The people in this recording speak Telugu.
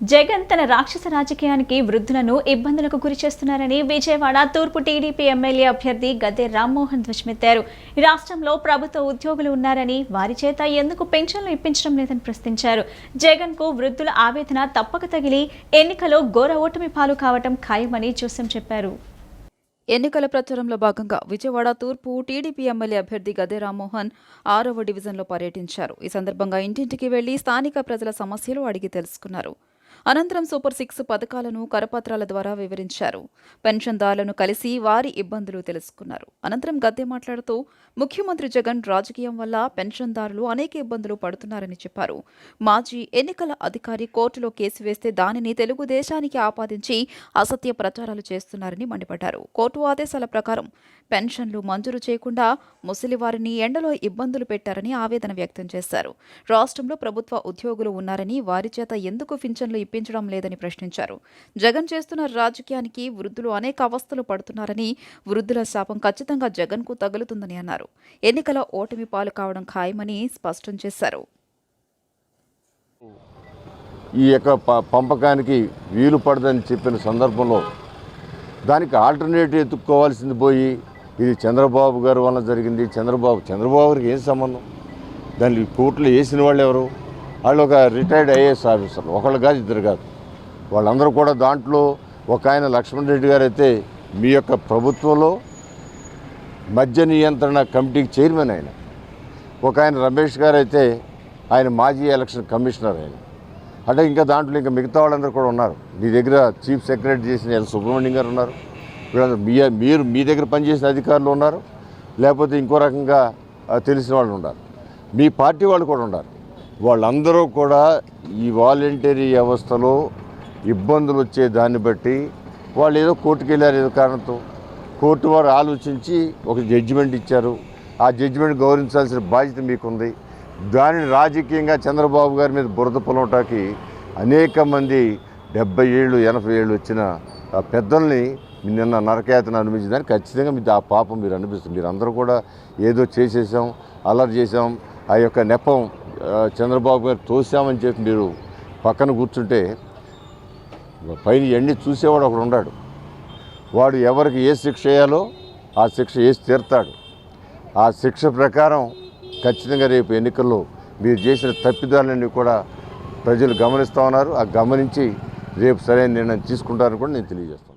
జగన్ తన రాక్షస రాజకీయానికి వృద్ధులను ఇబ్బందులకు గురి చేస్తున్నారని విజయవాడ తూర్పు టీడీపీ ఎమ్మెల్యే అభ్యర్థి గద్దె రామ్మోహన్ ధ్వజమెత్తారు. రాష్ట్రంలో ప్రభుత్వ ఉద్యోగులు ఉన్నారని వారి చేత ఎందుకు పెన్షన్లు ఇప్పించడం లేదని ప్రశ్నించారు. జగన్కు వృద్ధుల ఆవేదన తప్పక తగిలి ఎన్నికలో ఘోర ఓటమి పాలు కావటం ఖాయమని జోస్యం చెప్పారు. ఎన్నికల ప్రచారంలో భాగంగా విజయవాడ తూర్పు టీడీపీ ఎమ్మెల్యే అభ్యర్థి గదే రామ్మోహన్ ఆరవ డివిజన్లో పర్యటించారు. ఈ సందర్భంగా ఇంటింటికి వెళ్ళి స్థానిక ప్రజల సమస్యలు అడిగి తెలుసుకున్నారు. అనంతరం సూపర్ సిక్స్ పథకాలను కరపత్రాల ద్వారా వివరించారు. పెన్షన్దారులను కలిసి వారి ఇబ్బందులు తెలుసుకున్నారు. అనంతరం గద్దె మాట్లాడుతూ ముఖ్యమంత్రి జగన్ రాజకీయం వల్ల పెన్షన్దారులు అనేక ఇబ్బందులు పడుతున్నారని చెప్పారు. మాజీ ఎన్నికల అధికారి కోర్టులో కేసు వేస్తే దానిని తెలుగుదేశానికి ఆపాదించి అసత్య ప్రచారాలు చేస్తున్నారని మండిపడ్డారు. కోర్టు ఆదేశాల ప్రకారం పెన్షన్లు మంజూరు చేయకుండా ముసలివారిని ఎండలో ఇబ్బందులు పెట్టారని ఆవేదన వ్యక్తం చేశారు. రాష్ట్రంలో ప్రభుత్వ ఉద్యోగులు ఉన్నారని వారి చేత ఎందుకు పింఛన్లు ఇప్పించడం లేదని ప్రశ్నించారు. జగన్ చేస్తున్న రాజకీయానికి వృద్ధులు అనేక అవస్థలు పడుతున్నారని వృద్ధుల శాపం ఖచ్చితంగా జగన్కు తగులుతుందని అన్నారు. ఎన్నికల ఓటమి పాలు కావడం ఖాయమని స్పష్టం చేశారు. ఈ యొక్క ప- పంపకానికి వీలు పడదని చెప్పిన సందర్భంలో దానికి ఆల్టర్నేటివ్ ఎత్తుక్కోవాల్సింది పోయి ఇది చంద్రబాబు గారు వల్ల జరిగింది. చంద్రబాబు చంద్రబాబు గారికి ఏం సంబంధం? దాన్ని కోర్టులో వేసిన వాళ్ళు ఎవరు? వాళ్ళు ఒక రిటైర్డ్ ఐఏఎస్ ఆఫీసర్లు ఒకళ్ళు కాదు ఇద్దరు కాదు. వాళ్ళందరూ కూడా దాంట్లో ఒక ఆయన లక్ష్మణ్ రెడ్డి గారు అయితే మీ యొక్క ప్రభుత్వంలో మద్య నియంత్రణ కమిటీకి చైర్మన్ ఆయన. ఒక ఆయన రమేష్ గారు అయితే ఆయన మాజీ ఎలక్షన్ కమిషనర్ ఆయన. అంటే ఇంకా దాంట్లో ఇంకా మిగతా వాళ్ళందరూ కూడా ఉన్నారు. మీ దగ్గర చీఫ్ సెక్రటరీ చేసిన ఎల్ సుబ్రహ్మణ్యం గారు ఉన్నారు. వీళ్ళందరూ మీ మీరు మీ దగ్గర పనిచేసిన అధికారులు ఉన్నారు. లేకపోతే ఇంకో రకంగా తెలిసిన వాళ్ళు ఉన్నారు. మీ పార్టీ వాళ్ళు కూడా ఉన్నారు. వాళ్ళందరూ కూడా ఈ వాలంటరీ వ్యవస్థలో ఇబ్బందులు వచ్చే దాన్ని బట్టి వాళ్ళు ఏదో కోర్టుకు వెళ్ళారు ఏదో కారణంతో. కోర్టు వారు ఆలోచించి ఒక జడ్జిమెంట్ ఇచ్చారు. ఆ జడ్జిమెంట్ గౌరవించాల్సిన బాధ్యత మీకుంది. దానిని రాజకీయంగా చంద్రబాబు గారి మీద బురద పొలవటానికి అనేక మంది డెబ్బై ఏళ్ళు ఎనభై ఏళ్ళు వచ్చిన ఆ పెద్దల్ని నిన్న నరకయాతను అనిపించిందని ఖచ్చితంగా మీ ఆ పాపం మీరు అనిపిస్తుంది. మీరు అందరూ కూడా ఏదో చేసేసాం అల్లరి చేసాం. ఆ యొక్క నెపం చంద్రబాబు గారు తోసామని చెప్పి మీరు పక్కన కూర్చుంటే పైన ఎన్ని చూసేవాడు ఒకడు ఉన్నాడు. వాడు ఎవరికి ఏ శిక్ష వేయాలో ఆ శిక్ష వేసి తీరుతాడు. ఆ శిక్ష ప్రకారం ఖచ్చితంగా రేపు ఎన్నికల్లో మీరు చేసిన తప్పిదాలన్నీ కూడా ప్రజలు గమనిస్తూ ఉన్నారు. ఆ గమనించి రేపు సరైన నిర్ణయం తీసుకుంటారని కూడా నేను తెలియజేస్తాను.